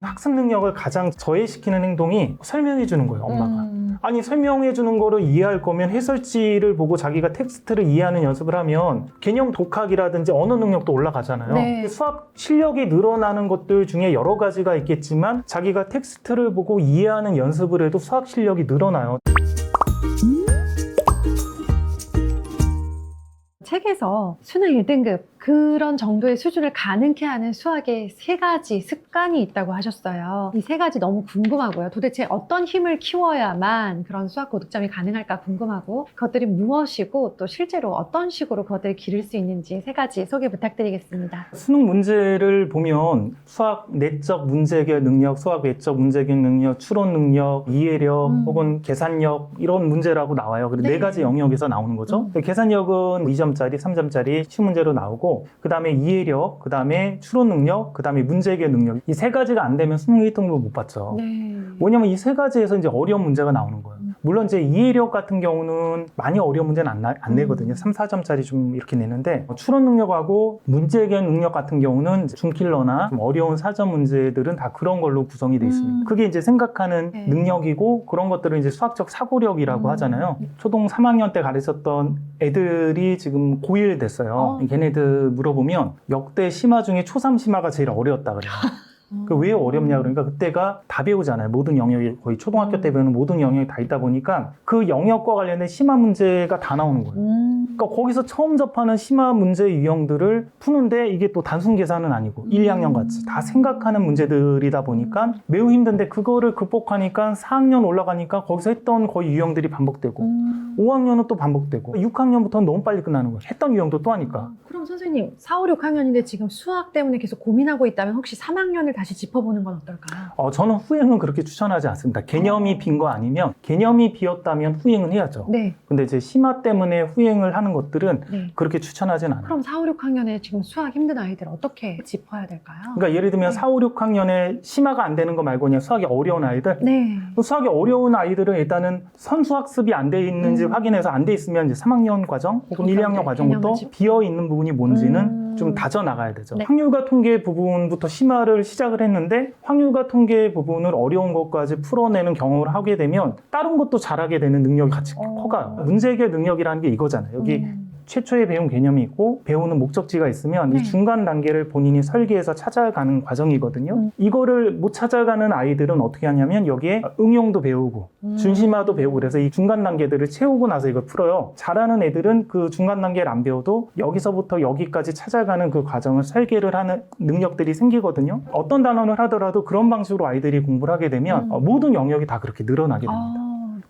학습 능력을 가장 저해시키는 행동이 설명해 주는 거예요, 엄마가. 음. 아니 설명해 주는 거를 이해할 거면 해설지를 보고 자기가 텍스트를 이해하는 연습을 하면 개념 독학이라든지 언어 능력도 올라가잖아요. 네. 수학 실력이 늘어나는 것들 중에 여러 가지가 있겠지만 자기가 텍스트를 보고 이해하는 연습을 해도 수학 실력이 늘어나요. 책에서 수능 1등급 그런 정도의 수준을 가능케 하는 수학의 세 가지 습관이 있다고 하셨어요. 이 세 가지 너무 궁금하고요. 도대체 어떤 힘을 키워야만 그런 수학 고득점이 가능할까 궁금하고 그것들이 무엇이고 또 실제로 어떤 식으로 그것들을 기를 수 있는지 세 가지 소개 부탁드리겠습니다. 수능 문제를 보면 수학 내적 문제 해결 능력, 수학 외적 문제 해결 능력, 추론 능력, 이해력 음. 혹은 계산력 이런 문제라고 나와요. 그리고 네, 네. 가지 영역에서 나오는 거죠. 음. 계산력은 2점짜리, 3점짜리 쉬운 문제로 나오고 그 다음에 이해력, 그 다음에 추론 능력, 그 다음에 문제 해결 능력 이 세 가지가 안 되면 수능 1등급을 못 받죠. 네. 뭐냐면 이 세 가지에서 이제 어려운 문제가 나오는 거예요. 음. 물론 이제 이해력 같은 경우는 많이 어려운 문제는 안, 나- 안 음. 내거든요. 3, 4점짜리 좀 이렇게 내는데 어, 추론 능력하고 문제 해결 능력 같은 경우는 중킬러나 좀 어려운 사전 문제들은 다 그런 걸로 구성이 돼 있습니다. 음. 그게 이제 생각하는 네. 능력이고 그런 것들을 이제 수학적 사고력이라고 음. 하잖아요. 초등 3학년 때 가르쳤던 애들이 지금 고1 됐어요. 어. 걔네들 물어보면 역대 심화 중에 초3 심화가 제일 어려웠다 그래요. 그왜 어렵냐 그러니까 그때가 다 배우잖아요. 모든 영역이 거의 초등학교 때 배우는 모든 영역이 다 있다 보니까 그 영역과 관련된 심화 문제가 다 나오는 거예요. 음. 그러니까 거기서 처음 접하는 심화 문제 유형들을 푸는데 이게 또 단순 계산은 아니고 1, 2학년 같이 다 생각하는 문제들이다 보니까 매우 힘든데 그거를 극복하니까 4학년 올라가니까 거기서 했던 거의 유형들이 반복되고 음. 5학년은 또 반복되고 6학년부터는 너무 빨리 끝나는 거예요. 했던 유형도 또 하니까. 그럼 선생님 4, 5, 6학년인데 지금 수학 때문에 계속 고민하고 있다면 혹시 3학년을 다시 짚어보는 건 어떨까요? 어, 저는 후행은 그렇게 추천하지 않습니다. 개념이 빈 거 아니면 개념이 비었다면 후행은 해야죠. 네, 근데 이제 심화 때문에 후행을 하는 것들은 네. 그렇게 추천하진 않아요. 그럼 4, 5, 6학년에 지금 수학 힘든 아이들 어떻게 짚어야 될까요? 그러니까 예를 들면 네. 4, 5, 6학년에 심화가 안 되는 거 말고 그냥 수학이 어려운 아이들 네. 그 수학이 어려운 아이들은 일단은 선수 학습이 안 돼 있는지 음. 확인해서 안 돼 있으면 이제 3학년 과정 혹은 1, 그러니까 2학년 이제 과정부터 개념을 짚고. 비어 있는 부분이 뭔지는 음. 좀 다져 나가야 되죠. 네. 확률과 통계 부분부터 심화를 시작을 했는데 확률과 통계 부분을 어려운 것까지 풀어내는 경험을 하게 되면 다른 것도 잘하게 되는 능력이 같이 어. 커가요. 문제 해결 능력이라는 게 이거잖아요. 여기 음. 최초에 배운 개념이 있고 배우는 목적지가 있으면 네. 이 중간 단계를 본인이 설계해서 찾아가는 과정이거든요. 음. 이거를 못 찾아가는 아이들은 어떻게 하냐면 여기에 응용도 배우고 음. 준심화도 배우고 그래서 이 중간 단계들을 채우고 나서 이걸 풀어요. 잘하는 애들은 그 중간 단계를 안 배워도 여기서부터 여기까지 찾아가는 그 과정을 설계를 하는 능력들이 생기거든요. 어떤 단원을 하더라도 그런 방식으로 아이들이 공부를 하게 되면 음. 어, 모든 영역이 다 그렇게 늘어나게 됩니다. 아,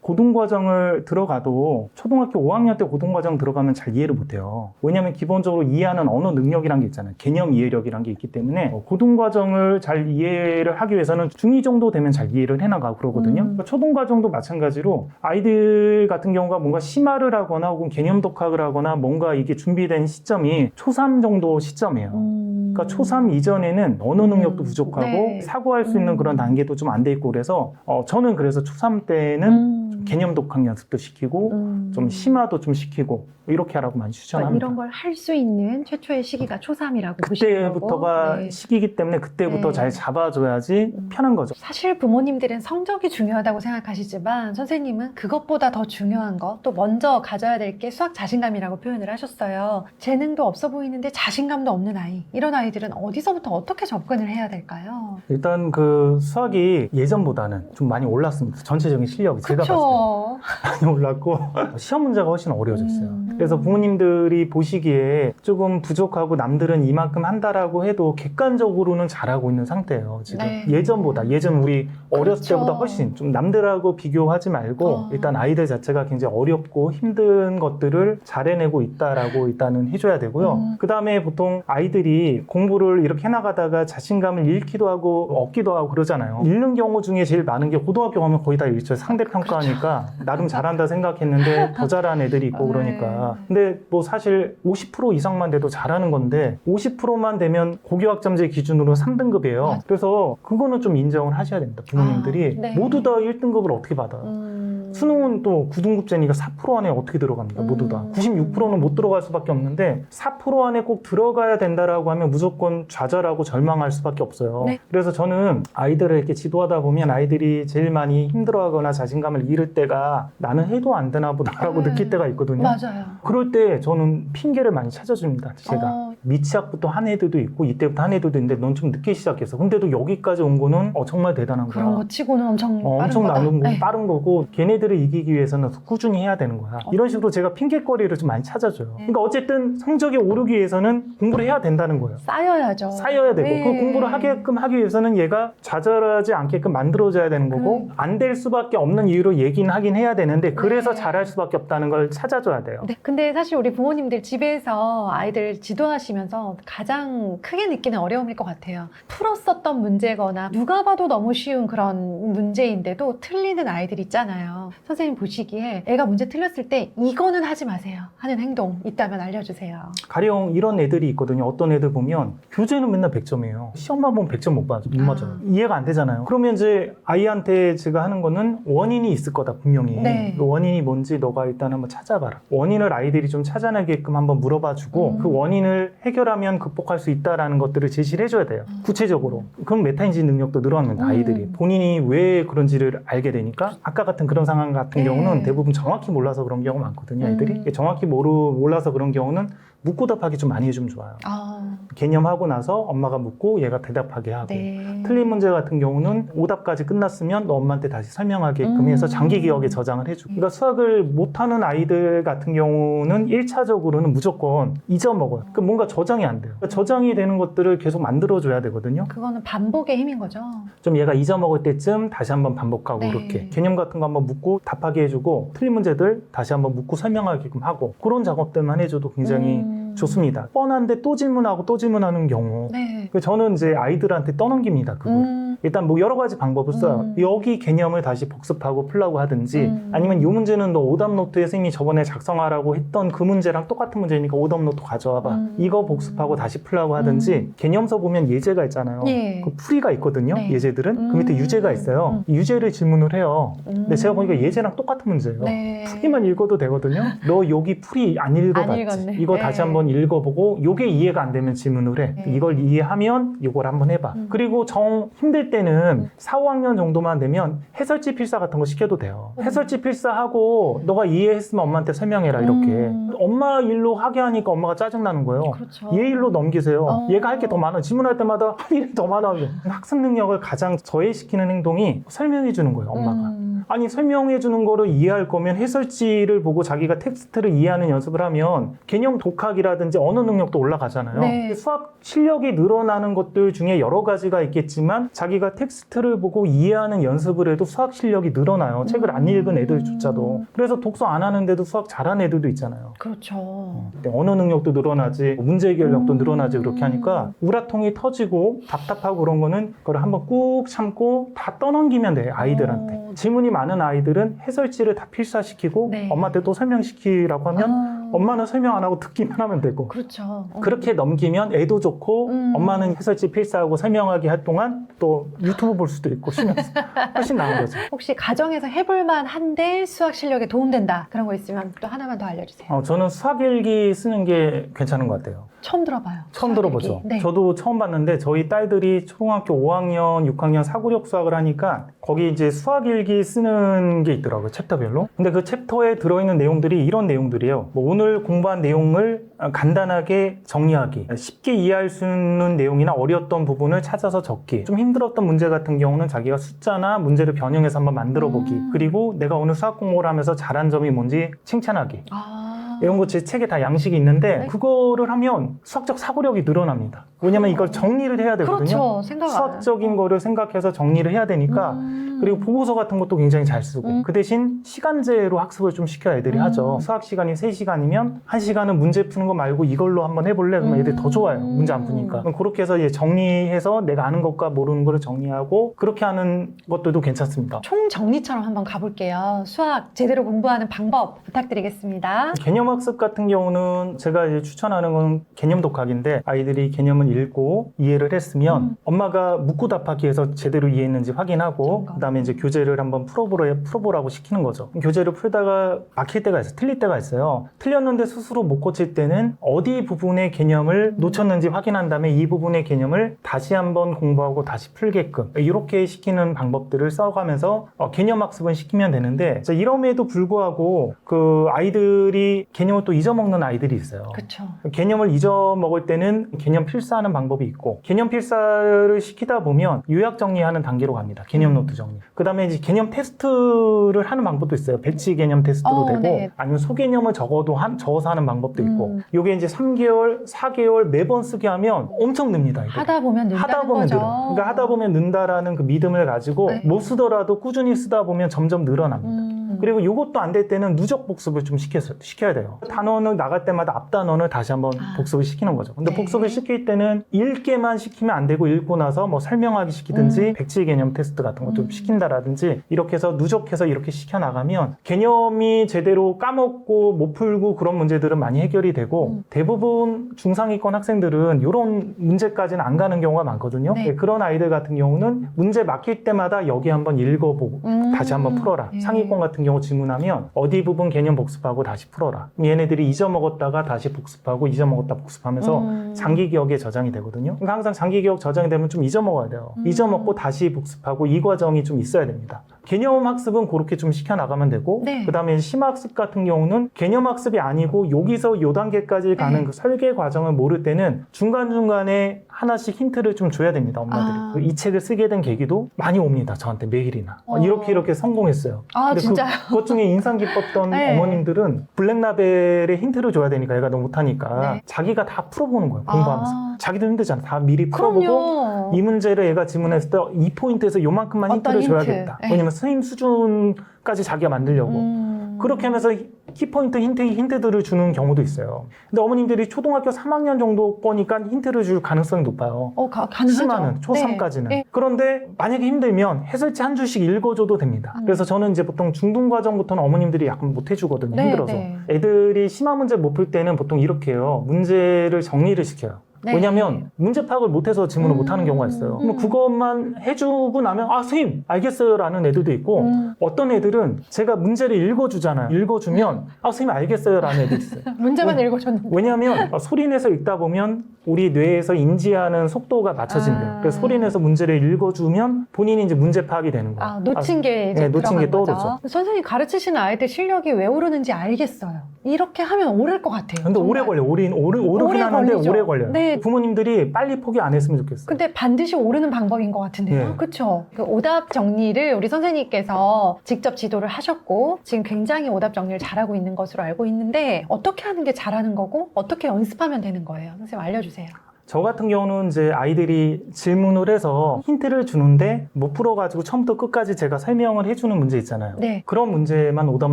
고등과정을 들어가도 초등학교 5학년 때 고등과정 들어가면 잘 이해를 못해요. 왜냐하면 기본적으로 이해하는 언어 능력이란 게 있잖아요. 개념 이해력이란 게 있기 때문에 어, 고등과정을 잘 이해를 하기 위해서는 중2 정도 되면 잘 이해를 해나가고 그러거든요. 음. 그러니까 초등과정도 마찬가지로 아이들 같은 경우가 뭔가 심화를 하거나 혹은 개념 독학을 하거나 뭔가 이게 준비된 시점이 초3 정도 시점이에요. 음. 그러니까 초3 이전에는 언어 능력도 음, 부족하고 네. 사고할 수 있는 음. 그런 단계도 좀 안 돼 있고 그래서 어, 저는 그래서 초3 때는 음. 개념 독학 연습도 시키고 음. 좀 심화도 좀 시키고 이렇게 하라고 많이 그러니까 추천합니다. 이런 걸 할 수 있는 최초의 시기가 초3이라고 보시는 거고 그때부터가 네. 시기이기 때문에 그때부터 네. 잘 잡아줘야지 음. 편한 거죠. 사실 부모님들은 성적이 중요하다고 생각하시지만 선생님은 그것보다 더 중요한 거 또 먼저 가져야 될 게 수학 자신감이라고 표현을 하셨어요. 재능도 없어 보이는데 자신감도 없는 아이 이런 아이들은 어디서부터 어떻게 접근을 해야 될까요? 일단 그 수학이 예전보다는 좀 많이 올랐습니다. 전체적인 실력이 제가 봤을 때 그렇죠. 많이 올랐고 시험 문제가 훨씬 어려워졌어요. 음. 그래서 부모님들이 보시기에 조금 부족하고 남들은 이만큼 한다라고 해도 객관적으로는 잘하고 있는 상태예요. 지금 네. 예전보다 예전 우리 어렸을 그렇죠. 때보다 훨씬 좀 남들하고 비교하지 말고 어. 일단 아이들 자체가 굉장히 어렵고 힘든 것들을 잘 해내고 있다라고 일단은 해줘야 되고요. 음. 그 다음에 보통 아이들이 공부를 이렇게 해나가다가 자신감을 잃기도 하고 얻기도 하고 그러잖아요. 잃는 경우 중에 제일 많은 게 고등학교 가면 거의 다 잃죠. 상대평가하니까 나름 잘한다 생각했는데 더 잘하는 애들이 있고 네. 그러니까. 근데 뭐 사실 50% 이상만 돼도 잘하는 건데 50%만 되면 고교학점제 기준으로 3등급이에요. 맞아. 그래서 그거는 좀 인정을 하셔야 됩니다. 부모님들이 아, 네. 모두 다 1등급을 어떻게 받아? 음. 수능은 또 9등급제니까 4% 안에 어떻게 들어갑니까? 모두 다. 음. 96%는 못 들어갈 수밖에 없는데 4% 안에 꼭 들어가야 된다라고 하면 무조건 좌절하고 절망할 수밖에 없어요. 네. 그래서 저는 아이들을 이렇게 지도하다 보면 아이들이 제일 많이 힘들어하거나 자신감을 잃을 때가 나는 해도 안 되나 보다라고 음. 느낄 때가 있거든요. 맞아요. 그럴 때 저는 핑계를 많이 찾아줍니다. 제가. 어, 미취학부터 한 애들도 있고 이때부터 한 애들도 있는데 넌 좀 늦게 시작했어. 근데도 여기까지 온 거는 어, 정말 대단한 거야. 그런 거 치고는 엄청 어, 엄청. 나는 거 네. 빠른 거고 걔네들을 이기기 위해서는 꾸준히 해야 되는 거야. 어. 이런 식으로 제가 핑계거리를 좀 많이 찾아줘요. 네. 그러니까 어쨌든 성적이 오르기 위해서는 공부를 해야 된다는 거예요. 쌓여야죠. 쌓여야 되고 네. 그 공부를 하게끔 하기 위해서는 얘가 좌절하지 않게끔 만들어줘야 되는 거고 그- 안될 수밖에 없는 이유로 얘기는 하긴 해야 되는데 그래서 네. 잘할 수밖에 없다는 걸 찾아줘야 돼요. 네, 근데 사실 우리 부모님들 집에서 아이들 지도하시 면서 가장 크게 느끼는 어려움일 것 같아요. 풀었었던 문제거나 누가 봐도 너무 쉬운 그런 문제인데도 틀리는 아이들 있잖아요. 선생님 보시기에 애가 문제 틀렸을 때 이거는 하지 마세요 하는 행동 있다면 알려주세요. 가령 이런 애들이 있거든요. 어떤 애들 보면 교재는 맨날 100점이에요. 시험만 보면 100점 못 맞아. 못 아. 맞아요. 이해가 안 되잖아요. 그러면 이제 아이한테 제가 하는 거는 원인이 있을 거다 분명히. 네. 그 원인이 뭔지 너가 일단 한번 찾아봐라. 원인을 아이들이 좀 찾아내게끔 한번 물어봐주고 음. 그 원인을 해결하면 극복할 수 있다라는 것들을 제시를 해줘야 돼요. 구체적으로. 그럼 메타인지 능력도 늘어납니다. 음. 아이들이 본인이 왜 그런지를 알게 되니까 아까 같은 그런 상황 같은 네. 경우는 대부분 정확히 몰라서 그런 경우가 많거든요. 아이들이 음. 정확히 모르 몰라서 그런 경우는 묻고 답하기 좀 많이 해주면 좋아요. 아, 개념하고 나서 엄마가 묻고 얘가 대답하게 하고 네. 틀린 문제 같은 경우는 오답까지 끝났으면 너 엄마한테 다시 설명하게끔 음. 해서 장기 기억에 저장을 해주고 그러니까 수학을 못하는 아이들 같은 경우는 1차적으로는 무조건 잊어먹어요 그러니까 뭔가 저장이 안 돼요 그러니까 저장이 되는 것들을 계속 만들어줘야 되거든요 그거는 반복의 힘인 거죠. 좀 얘가 잊어먹을 때쯤 다시 한번 반복하고 네. 이렇게 개념 같은 거 한번 묻고 답하게 해주고 틀린 문제들 다시 한번 묻고 설명하게끔 하고 그런 작업들만 해줘도 굉장히 음. 좋습니다 뻔한데 또 질문하고 또 질문하는 경우 네. 그 저는 이제 아이들한테 떠넘깁니다. 그걸. 음. 일단 뭐 여러 가지 방법을 써요. 음. 여기 개념을 다시 복습하고 풀라고 하든지 음. 아니면 이 문제는 너 오답 노트에 선생님이 저번에 작성하라고 했던 그 문제랑 똑같은 문제니까 오답 노트 가져와 봐. 음. 이거 복습하고 다시 풀라고 하든지 개념서 보면 예제가 있잖아요. 예. 그 풀이가 있거든요. 네. 예제들은 그 밑에 음. 유제가 있어요. 이 유제를 질문을 해요. 근데 제가 보니까 예제랑 똑같은 문제예요. 네. 풀이만 읽어도 되거든요. 너 여기 풀이 안 읽어봤지? 읽었네. 이거 네. 다시 한번 읽어보고 요게 이해가 안 되면 질문을 해. 네. 이걸 이해하면 이걸 한번 해봐. 음. 그리고 정 힘들 때는 음. 4, 5학년 정도만 되면 해설지 필사 같은 거 시켜도 돼요. 음. 해설지 필사하고 너가 이해했으면 엄마한테 설명해라 이렇게. 음. 엄마 일로 하게 하니까 엄마가 짜증나는 거예요. 그렇죠. 얘 일로 넘기세요. 어. 얘가 할 게 더 많아. 질문할 때마다 할 일이 더 많아. 학습 능력을 가장 저해시키는 행동이 설명해 주는 거예요, 엄마가. 음. 아니 설명해 주는 거를 이해할 거면 해설지를 보고 자기가 텍스트를 이해하는 연습을 하면 개념 독학이라든지 언어 능력도 올라가잖아요. 네. 수학 실력이 늘어나는 것들 중에 여러 가지가 있겠지만 자기 가 텍스트를 보고 이해하는 연습을 해도 수학 실력이 늘어나요. 책을 안 읽은 애들조차도. 그래서 독서 안 하는데도 수학 잘하는 애들도 있잖아요. 그렇죠. 언어 능력도 늘어나지 문제 해결력도 음. 늘어나지 그렇게 하니까 우라통이 터지고 답답하고 그런 거는 그걸 한번 꾹 참고 다 떠넘기면 돼 아이들한테 어. 질문이 많은 아이들은 해설지를 다 필사시키고 네. 엄마한테 또 설명시키라고 하면 아. 엄마는 설명 안 하고 듣기만 하면 되고 그렇죠. 어. 그렇게 넘기면 애도 좋고 음. 엄마는 해설지 필사하고 설명하기 할 동안 또 유튜브 볼 수도 있고 쉬면서 훨씬 나은 거죠. 혹시 가정에서 해볼만 한데 수학 실력에 도움된다 그런 거 있으면 또 하나만 더 알려주세요. 어, 저는 수학일기 쓰는 게 괜찮은 것 같아요. 처음 들어봐요. 처음 들어보죠. 네. 저도 처음 봤는데 저희 딸들이 초등학교 5학년, 6학년 사고력 수학을 하니까 거기 이제 수학일기 쓰는 게 있더라고요. 챕터별로. 근데 그 챕터에 들어있는 내용들이 이런 내용들이에요. 뭐 오늘 공부한 내용을 간단하게 정리하기. 쉽게 이해할 수 있는 내용이나 어려웠던 부분을 찾아서 적기. 좀 힘들었던 문제 같은 경우는 자기가 숫자나 문제를 변형해서 한번 만들어 보기. 음. 그리고 내가 오늘 수학 공부를 하면서 잘한 점이 뭔지 칭찬하기. 아. 이런 거 제 책에 다 양식이 있는데 네. 그거를 하면 수학적 사고력이 늘어납니다. 왜냐면 이걸 정리를 해야 되거든요. 그렇죠. 생각 안 수학적인 거를 생각해서 정리를 해야 되니까 음. 그리고 보고서 같은 것도 굉장히 잘 쓰고 음. 그 대신 시간제로 학습을 좀 시켜야 애들이 음. 하죠. 수학 시간이 3시간이면 1시간은 문제 푸는 거 말고 이걸로 한번 해볼래? 그러면 음. 애들이 더 좋아요. 문제 안 푸니까. 그럼 그렇게 해서 이제 정리해서 내가 아는 것과 모르는 거를 정리하고 그렇게 하는 것들도 괜찮습니다. 총 정리처럼 한번 가볼게요. 수학 제대로 공부하는 방법 부탁드리겠습니다. 개념을 개념학습 같은 경우는 제가 이제 추천하는 건 개념 독학인데 아이들이 개념을 읽고 이해를 했으면 음. 엄마가 묻고 답하기 해서 제대로 이해했는지 확인하고 점검. 그다음에 이제 교재를 한번 풀어보라, 풀어보라고 시키는 거죠. 교재를 풀다가 막힐 때가 있어요. 틀릴 때가 있어요. 틀렸는데 스스로 못 고칠 때는 어디 부분의 개념을 놓쳤는지 확인한 다음에 이 부분의 개념을 다시 한번 공부하고 다시 풀게끔 이렇게 시키는 방법들을 써가면서 어, 개념 학습은 시키면 되는데 자, 이럼에도 불구하고 그 아이들이 개념을 또 잊어먹는 아이들이 있어요. 그렇죠. 개념을 잊어먹을 때는 개념 필사하는 방법이 있고 개념 필사를 시키다 보면 요약 정리하는 단계로 갑니다. 개념 노트 정리. 그다음에 이제 개념 테스트를 하는 방법도 있어요. 배치 개념 테스트도 어, 되고 네. 아니면 소개념을 적어도 한, 적어서 하는 방법도 있고 음. 요게 이제 3개월, 4개월 매번 쓰게 하면 엄청 늡니다. 이게. 하다 보면 는다는 하다 보면 거죠. 늘어. 그러니까 하다 보면 는다라는 그 믿음을 가지고 네. 못 쓰더라도 꾸준히 쓰다 보면 점점 늘어납니다. 음. 그리고 이것도 안 될 때는 누적 복습을 좀 시켜, 시켜야 돼요. 단원을 나갈 때마다 앞 단원을 다시 한번 아. 복습을 시키는 거죠. 근데 네. 복습을 시킬 때는 읽게만 시키면 안 되고 읽고 나서 뭐 설명하기 시키든지 음. 백지 개념 테스트 같은 것도 음. 시킨다라든지 이렇게 해서 누적해서 이렇게 시켜 나가면 개념이 제대로 까먹고 못 풀고 그런 문제들은 많이 해결이 되고 음. 대부분 중상위권 학생들은 이런 문제까지는 안 가는 경우가 많거든요. 네. 그런 아이들 같은 경우는 문제 막힐 때마다 여기 한번 읽어보고 음. 다시 한번 풀어라. 네. 상위권 같은 경우 질문하면 어디 부분 개념 복습하고 다시 풀어라. 얘네들이 잊어먹었다가 다시 복습하고 잊어먹었다 복습하면서 음. 장기 기억에 저장이 되거든요. 그러니까 항상 장기 기억 저장이 되면 좀 잊어먹어야 돼요. 음. 잊어먹고 다시 복습하고 이 과정이 좀 있어야 됩니다. 개념 학습은 그렇게 좀 시켜 나가면 되고 네. 그다음에 심학습 같은 경우는 개념 학습이 아니고 여기서 요 단계까지 가는 네. 그 설계 과정을 모를 때는 중간 중간에 하나씩 힌트를 좀 줘야 됩니다. 엄마들이 아. 그이 책을 쓰게 된 계기도 많이 옵니다. 저한테 메일이나 어. 이렇게 이렇게 성공했어요. 아 근데 진짜요? 그, 것 중에 인상 깊었던 네. 어머님들은 블랙라벨에 힌트를 줘야 되니까 얘가 너무 못하니까 네. 자기가 다 풀어보는 거예요. 공부하면서. 아. 자기도 힘들잖아. 다 미리 풀어보고 그럼요. 이 문제를 얘가 지문했을 때 이 포인트에서 요만큼만 힌트를 힌트. 줘야겠다. 네. 왜냐면 선생님 수준까지 자기가 만들려고. 음. 그렇게 하면서 키포인트 힌트, 힌트들을 주는 경우도 있어요. 근데 어머님들이 초등학교 3학년 정도 거니까 힌트를 줄 가능성이 높아요. 어, 가, 가능하죠. 심한은 초3까지는. 네. 네. 그런데 만약에 힘들면 해설지 한 줄씩 읽어줘도 됩니다. 음. 그래서 저는 이제 보통 중등 과정부터는 어머님들이 약간 못 해주거든요. 네, 힘들어서. 네. 애들이 심한 문제 못 풀 때는 보통 이렇게 해요. 문제를 정리를 시켜요. 네. 왜냐면 문제 파악을 못해서 질문을 음. 못하는 경우가 있어요. 그럼 음. 그것만 해주고 나면 아 선생님 알겠어요라는 애들도 있고 음. 어떤 애들은 제가 문제를 읽어주잖아요. 읽어주면 아 선생님 알겠어요라는 애들이 있어요. 문제만 왜- 읽어줬는데. 왜냐하면 어, 소리 내서 읽다 보면 우리 뇌에서 인지하는 속도가 맞춰진대요. 아. 그래서 소리 내서 문제를 읽어주면 본인이 이제 문제 파악이 되는 거예요. 아, 놓친 게 이제 네, 놓친 게. 떠오르죠. 선생님 가르치시는 아이들 실력이 왜 오르는지 알겠어요. 이렇게 하면 오를 것 같아요. 근데 정말. 오래 걸려. 오래, 오르, 오르긴 오래 하는데 걸리죠. 오래 걸려요. 네. 부모님들이 빨리 포기 안 했으면 좋겠어요. 근데 반드시 오르는 방법인 것 같은데요. 네. 그렇죠. 그 오답 정리를 우리 선생님께서 직접 지도를 하셨고 지금 굉장히 오답 정리를 잘하고 있는 것으로 알고 있는데 어떻게 하는 게 잘하는 거고 어떻게 연습하면 되는 거예요? 선생님 알려주세요. 저 같은 경우는 이제 아이들이 질문을 해서 힌트를 주는데 못 풀어가지고 처음부터 끝까지 제가 설명을 해주는 문제 있잖아요. 네. 그런 문제만 오답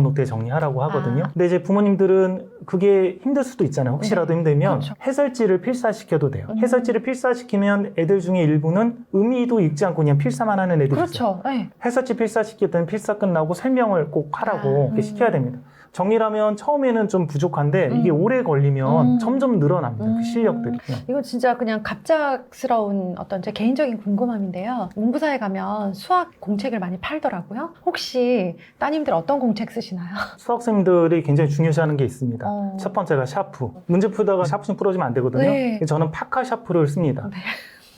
노트에 정리하라고 하거든요. 아. 근데 이제 부모님들은 그게 힘들 수도 있잖아요. 혹시라도 힘들면 그렇죠. 해설지를 필사시켜도 돼요. 음. 해설지를 필사시키면 애들 중에 일부는 의미도 읽지 않고 그냥 필사만 하는 애들이 있어요. 그렇죠. 네. 해설지 필사시킬 때는 필사 끝나고 설명을 꼭 하라고 아, 음. 시켜야 됩니다. 정리라면 처음에는 좀 부족한데 이게 음. 오래 걸리면 음. 점점 늘어납니다. 음. 그 실력들이. 네. 이건 진짜 그냥 갑작스러운 어떤 제 개인적인 궁금함인데요. 문구사에 가면 수학 공책을 많이 팔더라고요. 혹시 따님들 어떤 공책 쓰시나요? 수학생들이 굉장히 중요시하는 게 있습니다. 어. 첫 번째가 샤프. 문제 풀다가 샤프 좀 부러지면 안 되거든요. 네. 저는 파카 샤프를 씁니다. 네.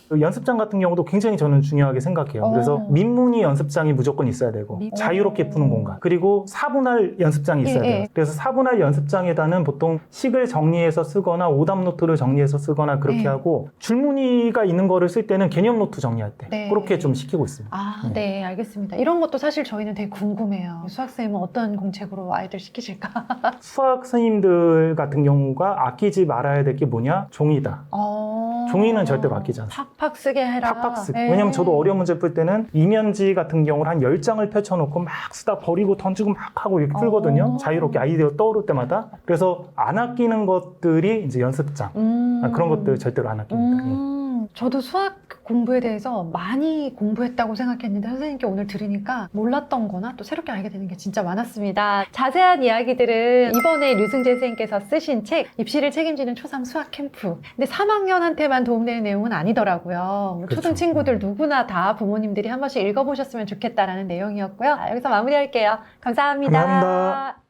그 연습장 같은 경우도 굉장히 저는 중요하게 생각해요. 어. 그래서 민문이 연습장이 무조건 있어야 되고 민- 자유롭게 어. 푸는 공간 그리고 사분할 연습장이 있어야 예, 돼요. 예. 그래서 사분할 연습장에다는 보통 식을 정리해서 쓰거나 오답 노트를 정리해서 쓰거나 그렇게 네. 하고 줄무늬가 있는 거를 쓸 때는 개념 노트 정리할 때 네. 그렇게 좀 시키고 있습니다. 아, 네. 네, 알겠습니다. 이런 것도 사실 저희는 되게 궁금해요. 수학쌤은 어떤 공책으로 아이들 시키실까? 수학 선생님들 같은 경우가 아끼지 말아야 될 게 뭐냐? 종이다. 어... 종이는 절대로 아끼지 않습니다. 팍팍 쓰게 해라. 팍팍 쓰. 네. 왜냐면 저도 어려운 문제 풀 때는 이면지 같은 경우를 한 10장을 펼쳐놓고 막 쓰다 버리고 던지고 막 하고 이렇게 풀거든요. 어. 자유롭게 아이디어 떠오를 때마다. 그래서 안 아끼는 것들이 이제 연습장. 음... 아, 그런 것들 절대로 안 아낍니다. 예. 음, 저도 수학 공부에 대해서 많이 공부했다고 생각했는데 선생님께 오늘 들으니까 몰랐던 거나 또 새롭게 알게 되는 게 진짜 많았습니다. 자세한 이야기들은 이번에 류승재 선생님께서 쓰신 책 입시를 책임지는 초3 수학 캠프. 근데 3학년한테만 도움되는 내용은 아니더라고요. 뭐 그렇죠. 초등 친구들 누구나 다 부모님들이 한 번씩 읽어보셨으면 좋겠다라는 내용이었고요. 아, 여기서 마무리할게요. 감사합니다. 감사합니다.